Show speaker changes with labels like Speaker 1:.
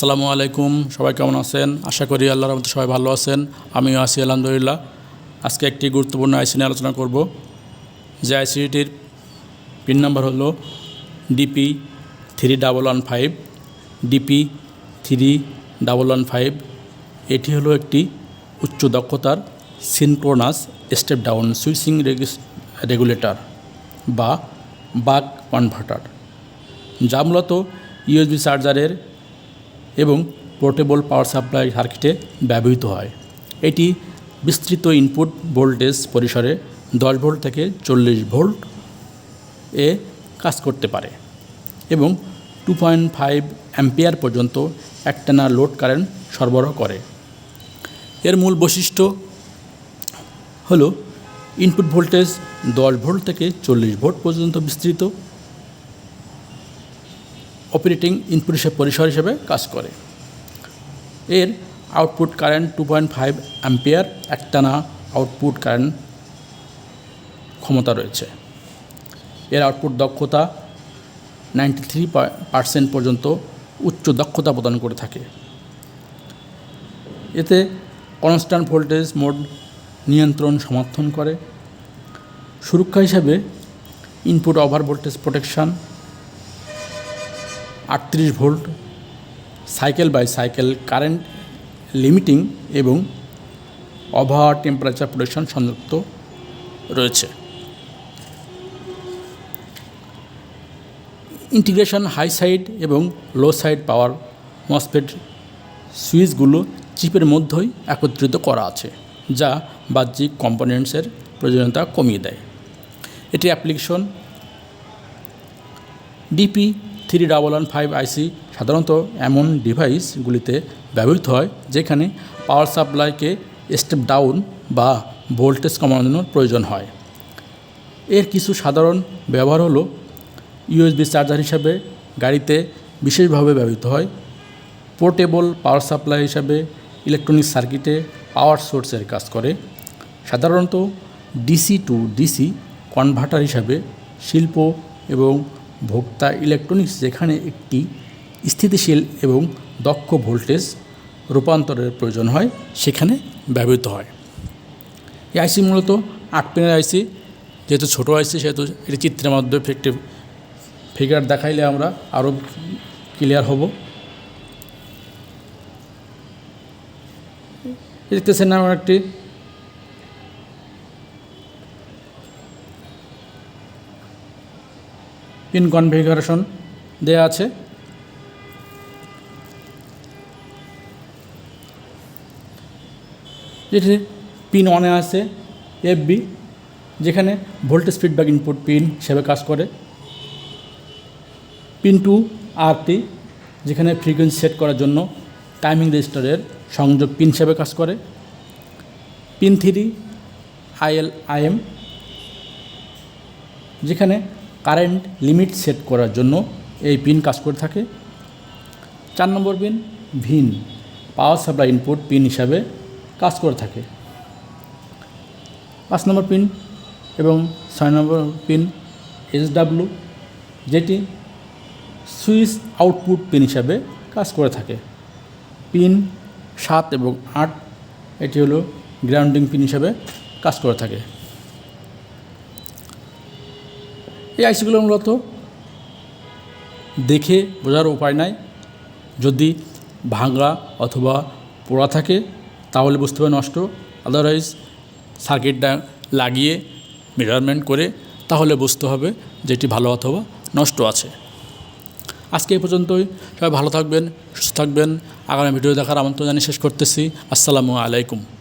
Speaker 1: আসসালামু আলাইকুম, সবাই কেমন আছেন? আশা করি আল্লাহর রহমতে সবাই ভালো আছেন, আমিও আছি আলহামদুলিল্লাহ। আজকে একটি গুরুত্বপূর্ণ আইসি নিয়ে আলোচনা করব। যে আইসিটির পিন নাম্বার হলো DP three double one five. DP three double one five, এটি হলো একটি উচ্চ দক্ষতার synchronous step down switching regulator বা বাক কনভার্টার। যা মূলত ইউএসবি চার্জারের এবং পোর্টেবল পাওয়ার সাপ্লাই সার্কিটে ব্যবহৃত হয়। এটি বিস্তৃত ইনপুট ভোল্টেজ পরিসরে দশ ভোল্ট থেকে চল্লিশ ভোল্ট এ কাজ করতে পারে এবং টু পয়েন্ট ফাইভ অ্যাম্পিয়ার পর্যন্ত একটানা লোড কারেন্ট সরবরাহ করে। এর মূল বৈশিষ্ট্য হলো ইনপুট ভোল্টেজ দশ ভোল্ট থেকে চল্লিশ ভোল্ট পর্যন্ত বিস্তৃত অপারেটিং ইনপুট হিসেবে, পরিসর হিসেবে কাজ করে। এর output current two point five ampere একটানা আউটপুট কারেন্ট ক্ষমতা রয়েছে। এর আউটপুট দক্ষতা নাইনটি থ্রি পার্সেন্ট পর্যন্ত উচ্চ দক্ষতা প্রদান করে থাকে। এতে কনস্ট্যান্ট ভোল্টেজ মোড নিয়ন্ত্রণ সমর্থন করে। সুরক্ষা হিসাবে ইনপুট ওভার ভোল্টেজ প্রোটেকশান আটত্রিশ volt, cycle by cycle current limiting এবং ওভার টেম্পারেচার প্রোটেকশন সংযুক্ত রয়েছে। ইন্টিগ্রেশন হাই সাইড এবং লো সাইড পাওয়ার মসফেট সুইচগুলো চিপের মধ্যেই একত্রিত করা আছে, যা বাহ্যিক কম্পোনেন্টসের প্রয়োজনীয়তা কমিয়ে দেয়। এটি application DP three double one five IC সাধারণত এমন ডিভাইসগুলিতে ব্যবহৃত হয় যেখানে পাওয়ার সাপ্লাইকে স্টেপ ডাউন বা ভোল্টেজ কমানোর প্রয়োজন হয়। এর কিছু সাধারণ ব্যবহার হলো ইউএসবি চার্জার হিসাবে গাড়িতে বিশেষভাবে ব্যবহৃত হয়, পোর্টেবল পাওয়ার সাপ্লাই হিসাবে ইলেকট্রনিক সার্কিটে পাওয়ার সোর্সের কাজ করে, সাধারণত ডিসি টু ডিসি কনভার্টার হিসাবে শিল্প এবং ভোক্তা ইলেকট্রনিক্স যেখানে একটি স্থিতিশীল এবং দক্ষ ভোল্টেজ রূপান্তরের প্রয়োজন হয়, সেখানে ব্যবহৃত হয়। এই আইসি মূলত আট পিনের আইসি যেহেতু ছোটো আইসি সেহেতু এটি চিত্রের মাধ্যমে একটি ফিগার দেখাইলে আমরা আরও ক্লিয়ার হব। দেখতেছেন আমার একটি পিন কনফিগারেশন দেয়া আছে। যেটি পিন ওয়ানে আছে এফবি যেখানে ভোল্টেজ ফিডব্যাক ইনপুট পিন হিসেবে কাজ করে। পিন টু আরটি যেখানে ফ্রিকোয়েন্সি সেট করার জন্য টাইমিং রেজিস্টারের সংযোগ পিন হিসেবে কাজ করে। পিন থ্রি আইএল আইএম যেখানে কারেন্ট লিমিট সেট করার জন্য এই পিন কাজ করে থাকে। চার নম্বর পিন, ভিন, পাওয়ার সাপ্লাই ইনপুট পিন হিসাবে কাজ করে থাকে। পাঁচ নম্বর পিন এবং ছয় নম্বর পিন এসডাব্লু যেটি সুইচ আউটপুট পিন হিসাবে কাজ করে থাকে। পিন সাত এবং আট, এটি হলো গ্রাউন্ডিং পিন হিসাবে কাজ করে থাকে। এই আইসিগুলো মূলত দেখে বোঝার উপায় নাই। যদি ভাঙা অথবা পোড়া থাকে, তাহলে বুঝতে হবে নষ্ট। আদারওয়াইজ সার্কিটটা লাগিয়ে মেজারমেন্ট করে তাহলে বুঝতে হবে যেটি ভালো অথবা নষ্ট আছে। আজকে এই পর্যন্তই। সবাই ভালো থাকবেন, সুস্থ থাকবেন। আগামী ভিডিও দেখার আমন্ত্রণ জানিয়ে শেষ করতেছি। আসসালামু আলাইকুম।